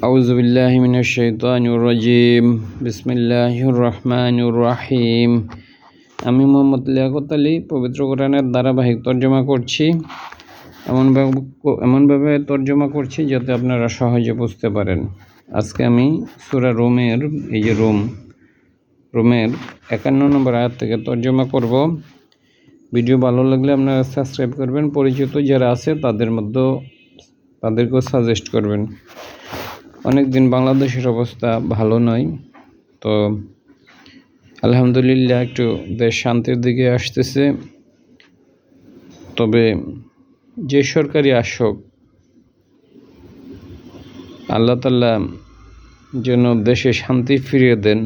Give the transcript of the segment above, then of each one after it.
أعوذ بالله من الشيطان الرجيم بسم الله الرحمن الرحيم আমি মোহাম্মদ লিয়াকত আলী পবিত্র কোরআনের ধারাবাহিক তর্জমা করছি এমনভাবে এমনভাবে তর্জমা করছি যাতে আপনারা সহজে বুঝতে পারেন আজকে আমি সুরা রোমের এই যে রোম রোমের একান্ন নম্বর আয়াত থেকে তর্জমা করব ভিডিও ভালো লাগলে আপনারা সাবস্ক্রাইব করবেন পরিচিত যারা আছে তাদের মধ্যেও তাদেরকেও সাজেস্ট করবেন অনেক দিন বাংলাদেশের অবস্থা ভালো নয়। তো আলহামদুলিল্লাহ একটু দেশ শান্তির দিকে আসতেছে। তবে যে সরকারি আসক, আল্লাহ তাল্লাহ যেন দেশে শান্তি ফিরিয়ে দেন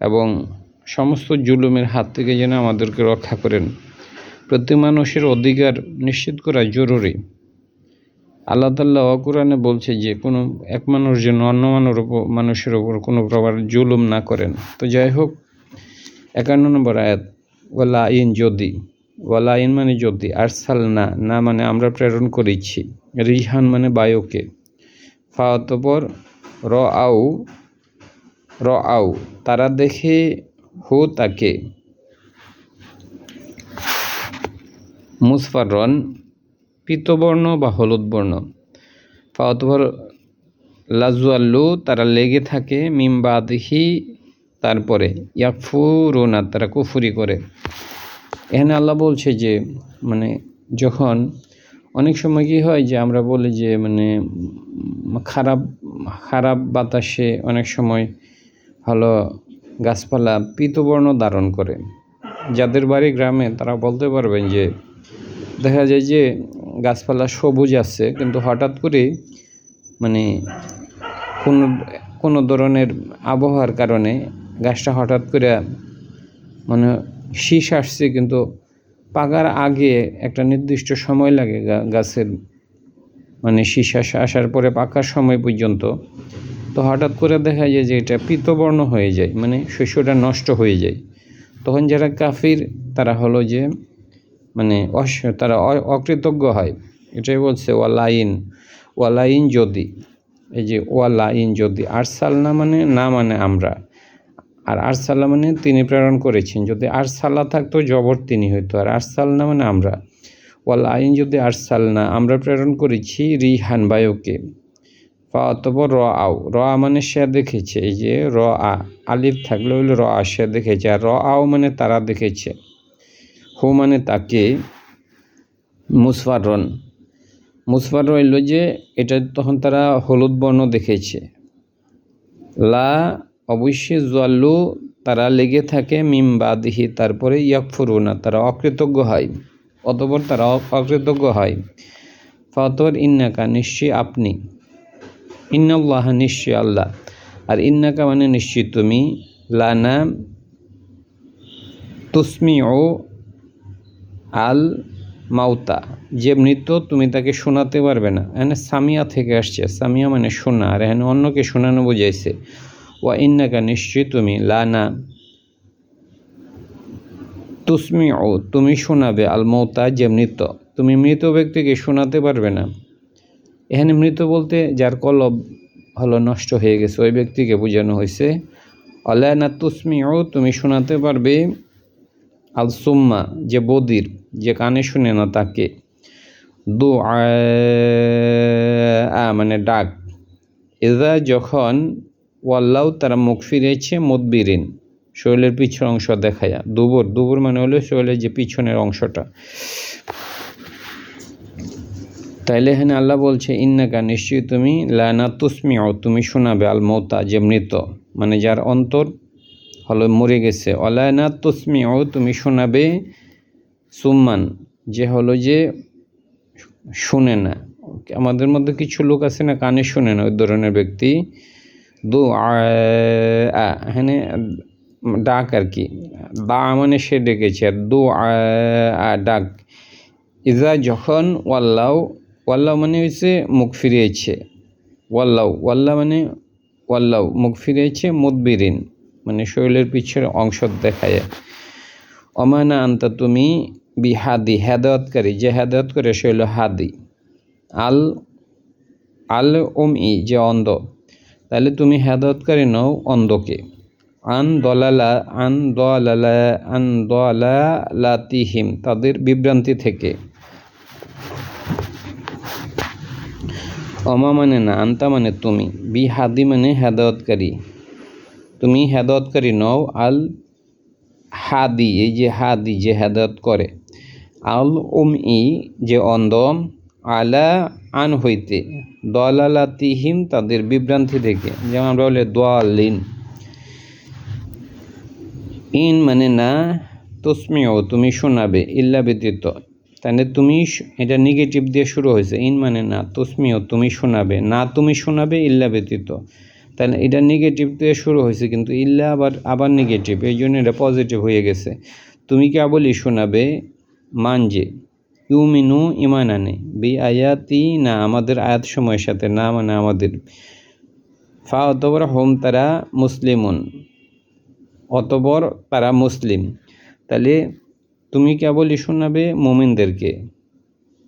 এবং সমস্ত জুলুমের হাত থেকে যেন আমাদেরকে রক্ষা করেন। প্রতি মানুষের অধিকার নিশ্চিত করা জরুরি। আল্লাহ তাল্লাহ অকুরানে বলছে যে, কোনো এক মানুষ যেন অন্য উপর মানুষের ওপর কোনো প্রকার জুলুম না করেন তো যাই হোক, একান্ন নম্বর আয়াত, ওয়ালা আইন যদি, ওয়ালা আইন মানে যদি আরসাল না না মানে আমরা প্রেরণ করেছি। রিহান মানে বায়ুকে। ফা অতপর র আউ র আউ তারা দেখে হো তাকে। মুসফারন পিতবর্ণ বা হলুদ বর্ণ ফাওয়াতভর লাজুয়াল্লু, তারা লেগে থাকে মিমবাদহি তারপরে ইয়াকফুরোনা তারা কুফুরি করে। এখানে আল্লাহ বলছে যে মানে যখন অনেক সময় কি হয় যে, আমরা বলি যে মানে খারাপ খারাপ বাতাসে অনেক সময় ভালো গাছপালা পিতবর্ণ ধারণ করে। যাদের বাড়ি গ্রামে তারা বলতে পারবেন যে, দেখা যায় যে গাছপালা সবুজ আছে, কিন্তু হঠাৎ করে মানে কোনো কোনো ধরনের আবহাওয়ার কারণে গাছটা হঠাৎ করে মানে শীষ আসছে, কিন্তু পাকার আগে একটা নির্দিষ্ট সময় লাগে গাছের মানে শীষ আসা, আসার পরে পাকার সময় পর্যন্ত। তো হঠাৎ করে দেখা যায় যে এটা পিতবর্ণ হয়ে যায় মানে শস্যটা নষ্ট হয়ে যায়। তখন যারা কাফির, তারা হলো যে মানে অস, তারা অকৃতজ্ঞ হয়। এটাই বলছে, ওয়ালাইন ওয়ালাইন যদি, এই যে ওয়ালাইন যদি আরসাল্লা মানে না মানে আমরা। আর আরসাল্লা মানে তিনি প্রেরণ করেছেন। যদি আরসাল্লা থাকতো জবর তিনি হইতো। আর আরসাল্লা মানে আমরা। ওয়াল আইন যদি আরসালনা আমরা প্রেরণ করেছি রিহান বায়ুকে। অতপর র আও র আ মানে সে দেখেছে, এই যে র আ আলিফ থাকলে হইলে র আ সে দেখেছে। আর র আও মানে তারা দেখেছে। হু মানে তাকে মুসফারন মুসফার রইল যে, এটা তখন তারা হলুদ বর্ণ দেখেছে। লা অবশ্যই জল্লু তারা লেগে থাকে মিম বাদিহি, তারপরে ইয়াকফুরুনা, তারা অকৃতজ্ঞ হয়। অতপর তারা অকৃতজ্ঞ হয়। ফতর ইন্নাকা নিশ্চয়ই আপনি। ইন্নাল্লাহ নিশ্চয় আল্লাহ। আর ইন্নাকা মানে নিশ্চয় তুমি। লানা তুসমি ও আল মাউতা যে মৃত তুমি তাকে শোনাতে পারবে না। এখানে সামিয়া থেকে আসছে। সামিয়া মানে শোনা। আর এখানে অন্যকে শোনানো বুঝাইছে। ওয়া ইন্নাকা নিশ্চয়ই তুমি লানা তুসমি ও তুমি শোনাবে আল মৌতা যে মৃত। তুমি মৃত ব্যক্তিকে শোনাতে পারবে না। এখানে মৃত বলতে যার কলব হলো নষ্ট হয়ে গেছে, ওই ব্যক্তিকে বোঝানো হয়েছে। অলায়না তুসমি ও তুমি শোনাতে পারবে আল সুম্মা যে বদির। যে কানে শুনে না তাকে। দু আ মানে ডাক। এদা যখন ওয়াল্লাউ তারা মুখ ফিরেছে মুদবিরিন শরীরের পিছনের অংশ দেখায়া দুবর দুবর মানে হলো শরীরের যে পিছনের অংশটা। তাইলে এখানে আল্লাহ বলছে, ইন্নাকা নিশ্চয়ই তুমি লানা তুসমিও তুমি শোনাবে আল মৌতা যে মৃত মানে যার অন্তর হলো মরে গেছে। অলায়না তুসমিও তুমি শোনাবে সুম্মান, যে হলো যে শুনে না। আমাদের মধ্যে কিছু লোক আছে না, কানে শুনে না ওই ধরনের ব্যক্তি। দু এখানে ডাক আর কি। দা মানে সে ডেকেছে। আর দু ডাক। ইজা যখন ওয়াল্লাও ওয়াল্লাহ মানে হচ্ছে মুখ ফিরিয়েছে। ওয়াল্লাউ ওয়াল্লাহ মানে ওয়াল্লাউ, মুখ ফিরিয়েছে মুদবিরিন মানে শরীরের পিছের অংশ দেখায়। অমানা আন্তা তুমি বিহাদি, হেদায়তকারী। যে হেদায়ত করে সে হলো হাদি। আল আল উম ই যে অন্ধ। তাহলে তুমি হেদায়তকারী নও অন্ধকে। আন দলালা আন দলালা, আন দলালাতিহিম, তাদের বিভ্রান্তি থেকে। অমা মানে না, আন্তা মানে তুমি। বি হাদি মানে হেদায়তকারী। তুমি হেদায়তকারী নও আল হাদি এই যে হাদি যে হেদায়ত করে। আল উম ই যে অন্ধ আলা আন হইতে দলালাতিহিম তাদের বিভ্রান্তি থেকে। যেমন আমরা বলে দোয়ালিন। ইন মানে না তসমিও তুমি শোনাবে, ইল্লা ব্যতীত। তাহলে তুমি এটা নেগেটিভ দিয়ে শুরু হয়েছে। ইন মানে না তসমিও তুমি শোনাবে। না, তুমি শোনাবে, ইল্লা ব্যতীত। তাহলে এটা নেগেটিভ দিয়ে শুরু হয়েছে, কিন্তু ইল্লা আবার আবার নেগেটিভ এই জন্য এটা পজিটিভ হয়ে গেছে। তুমি কেবলই শোনাবে মানজে। ইউমিনু ইমান আনে বি আয়াতি না আমাদের আয়াত সময়ের সাথে, না মানে আমাদের। ফা অতবর হোম, তারা মুসলিমুন। অতবর তারা মুসলিম। তাহলে তুমি কেবলই শোনাবে মোমিনদেরকে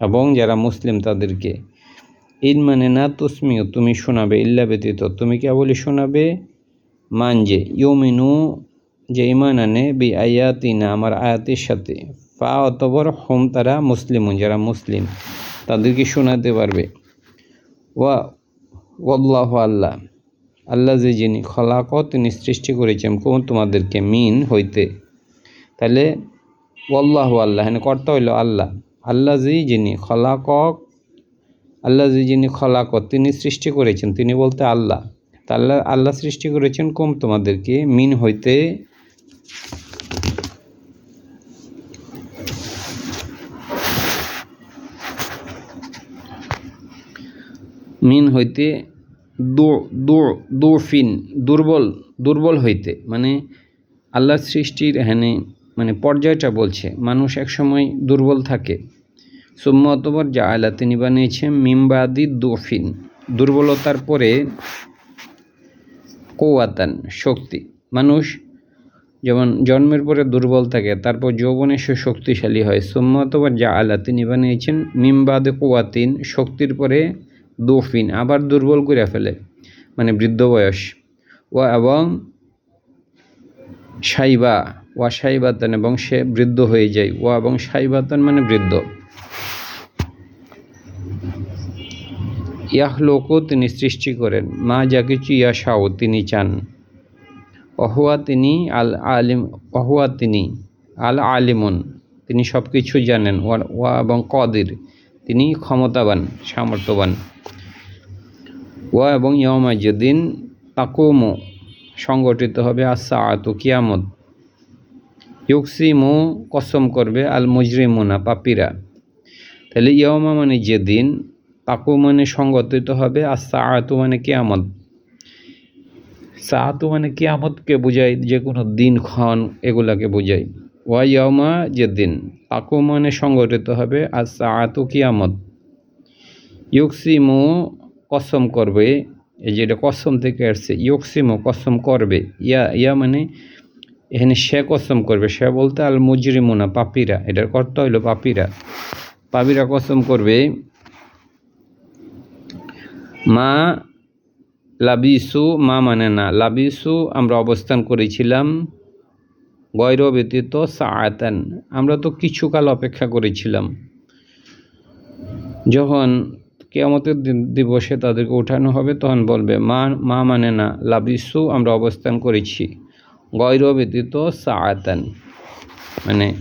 এবং যারা মুসলিম তাদেরকে। ইন মানে না তুসমিও তুমি শোনাবে, ইল্লা ব্যতীত। তুমি কেবলই শোনাবে মানজে। ইউমিনু যে ইমান আনে বি আয়াতি না আমার আয়াতের সাথে। ফা অতবর হোম তারা মুসলিমুন, যারা মুসলিম, তাদেরকে শোনাতে পারবে। ওয়া, ওয়াল্লাহ আল্লাহ আল্লাহ যে যিনি খলাক তিনি সৃষ্টি করেছেন, কোন তোমাদেরকে মিন হইতে। তাহলে, ওয়াল্লাহ আল্লাহ, এখানে কর্তা হইল আল্লাহ। আল্লাহ জি যিনি খলাক আল্লাহ জি যিনি খলাক তিনি সৃষ্টি করেছেন, তিনি বলতে আল্লাহ। তা আল্লাহ আল্লাহ সৃষ্টি করেছেন কম তোমাদেরকে মিন হইতে? মিন হইতে দুফিন দুর্বল দুর্বল হইতে। মানে আল্লাহর সৃষ্টির এখানে মানে পর্যায়টা বলছে, মানুষ একসময় দুর্বল থাকে। সুম্মা অতবর যা আল্লাহ তিনি বানিয়েছেন মিমবাদি দুফিন দুর্বলতার পরে কৌয়াতান শক্তি। মানুষ যেমন জন্মের পরে দুর্বল থাকে, তারপর যৌবনে সে শক্তিশালী হয়। সুম্মা অতবর যা আল্লাহ তিনি বানিয়েছেন মিমবাদে কোয়াতিন শক্তির পরে দোফিন, আবার দুর্বল করে ফেলে মানে বৃদ্ধ বয়স। ও এবং সাইবা ওয়া সাইবাতান এবং সে বৃদ্ধ হয়ে যায়। ও এবং সাইবাতান মানে বৃদ্ধ। ইয়াহলোকও তিনি সৃষ্টি করেন। মা যা কিছু ইয়াশাও তিনি চান। অহুয়া তিনি আল আলিম, অহুয়া তিনি আল আলিমন। তিনি সব কিছু জানেন। ওয়া এবং কদির। তিনি ক্ষমতাবান, সামর্থ্যবান। ওয়া এবং ইয়মা যেদিন তাকুমো, সংগঠিত হবে আসা আতু কিয়ামত। ইউকসিমো কসম করবে আল মুজরিমুনা পাপিরা। তাহলে ইয়মা মানে যেদিন তাকু মানে সংগঠিত হবে আর সাআতু মানে কিয়ামত। সাআতু মানে কিয়ামতকে বোঝায় যে কোনো দিন ক্ষণ এগুলাকে বোঝায়। ওয়া ইয়মা যেদিন তাকু মানে সংগঠিত হবে আর সাআতু কিয়ামত। ইউকসিমো কসম করবে, এই যে এটা কসম থেকে আসছে, ইউকসিমো কসম করবে। ইয়া ইয়া মানে এখানে সে কসম করবে। সে বলতে আল মুজরিমুনা, পাপিরা। এটার কর্তা হইল পাপিরা। পাপিরা কসম করবে, মা লাবিসু, মা মানে না, লাবিসু আমরা অবস্থান করেছিলাম গৈর ব্যতীত সাআতান। আমরা তো কিছুকাল অপেক্ষা করেছিলাম। যখন কেয়ামতের দিবসে তাদেরকে ওঠানো হবে, তখন বলবে, মা মা মানে না, লাবিসু আমরা অবস্থান করেছি। গৈর ব্যতীত সাআতান। মানে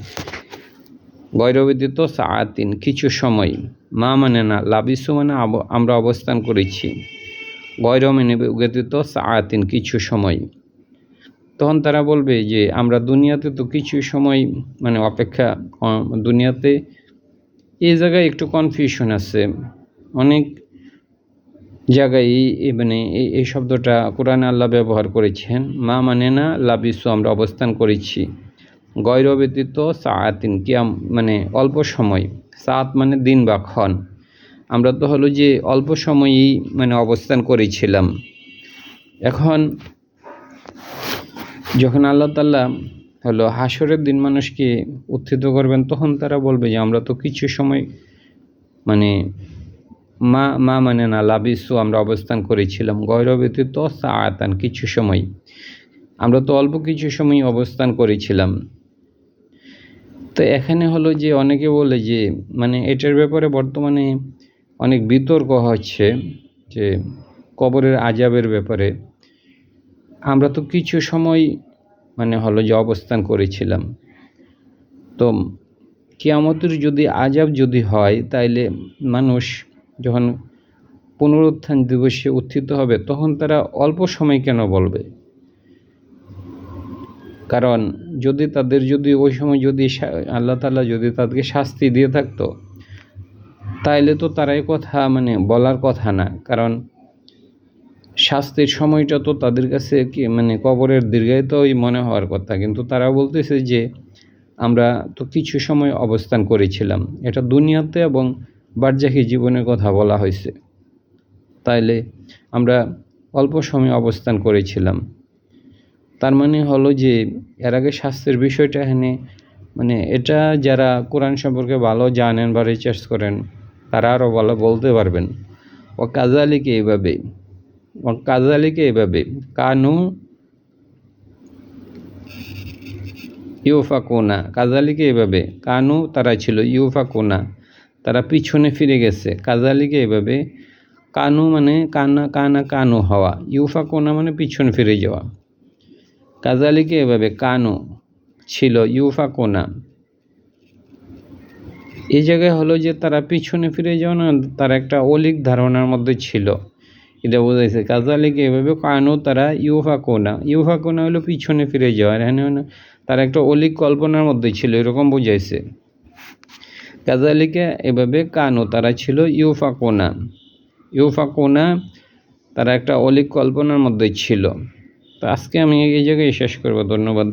গৈর ব্যতীত সাআতিন, কিছু সময়। মা মানে না, লাবিসু মানে আমরা অবস্থান করেছি। গৈর মানে ব্যতীত সায়াতিন কিছু সময়। তখন তারা বলবে যে, আমরা দুনিয়াতে তো কিছু সময় মানে অপেক্ষা দুনিয়াতে এই জায়গায় একটু কনফিউশন আছে। অনেক জায়গায় মানে এই শব্দটা কোরআনে আল্লাহ ব্যবহার করেছেন। মা মানে না, লাবিসু আমরা অবস্থান করেছি। গৈর ব্যতীত সাআতিন, কিয়াম মানে অল্প সময়। সাত মানে দিন বা ক্ষণ। আমরা তো হলো যে অল্প সময়ই মানে অবস্থান করেছিলাম। এখন যখন আল্লাহ তাল্লাহ হলো হাসরের দিন মানুষকে উত্থিত করবেন, তখন তারা বলবে যে, আমরা তো কিছু সময় মানে মা মা মানে না, লাবিসু আমরা অবস্থান করেছিলাম। গৈর ব্যতীত সায়াতান কিছু সময়। আমরা তো অল্প কিছু সময় অবস্থান করেছিলাম। তো এখানে হলো যে, অনেকে বলে যে মানে এটার ব্যাপারে বর্তমানে অনেক বিতর্ক হচ্ছে যে, কবরের আজাবের ব্যাপারে। আমরা তো কিছু সময় মানে হলো যে অবস্থান করেছিলাম। তো কিয়ামতের যদি আজাব যদি হয়, তাইলে মানুষ যখন পুনরুত্থান দিবসে উত্থিত হবে, তখন তারা অল্প সময় কেন বলবে? কারণ যদি তাদের যদি ওই সময় যদি আল্লাহ তাআলা যদি তাদেরকে শাস্তি দিয়ে থাকতো, তাইলে তো তারাই কথা মানে বলার কথা না। কারণ শাস্তির সময়টা তো তাদের কাছে কি মানে কবরের দীর্ঘায়িতই মনে হওয়ার কথা। কিন্তু তারা বলতেছে যে, আমরা তো কিছু সময় অবস্থান করেছিলাম। এটা দুনিয়াতে এবং বার্জাকি জীবনের কথা বলা হয়েছে। তাইলে আমরা অল্প সময় অবস্থান করেছিলাম। তার মানে হলো যে, এর আগে স্বাস্থ্যের বিষয়টা এখানে মানে এটা যারা কোরআন সম্পর্কে ভালো জানেন বা রিচার্জ করেন, তারা আরও ভালো বলতে পারবেন। ও কাজালিকে এইভাবে ও কাজালিকে এভাবে, কানু ইউফা কোনা কাজালিকে এভাবে, কানু তারা ছিল ইউফা কোনা তারা পিছনে ফিরে গেছে কাজালিকে এভাবে, কানু মানে কানা কানা, কানু হওয়া ইউফা কোনা মানে পিছনে ফিরে যাওয়া। কাজালিকে এভাবে কানু ছিল ইউফা কোনা এই জায়গায় হলো যে তারা পিছনে ফিরে যাওয়া না, তার একটা অলিক ধারণার মধ্যে ছিল। এটা বোঝাইছে। কাজালিকে এভাবে কানু তারা ইউফা কোনা। ইউফা কোনা হলো পিছনে ফিরে যাওয়া। আর এখানে হলো তার একটা অলিক কল্পনার মধ্যে ছিল, এরকম বুঝাইছে। কাজালিকে এভাবে কানু তারা ছিল ইউফা কোনা। ইউফা কোনা তারা একটা অলিক কল্পনার মধ্যে ছিল। তো আজকে আমি এই জায়গায় শেষ করব। ধন্যবাদ।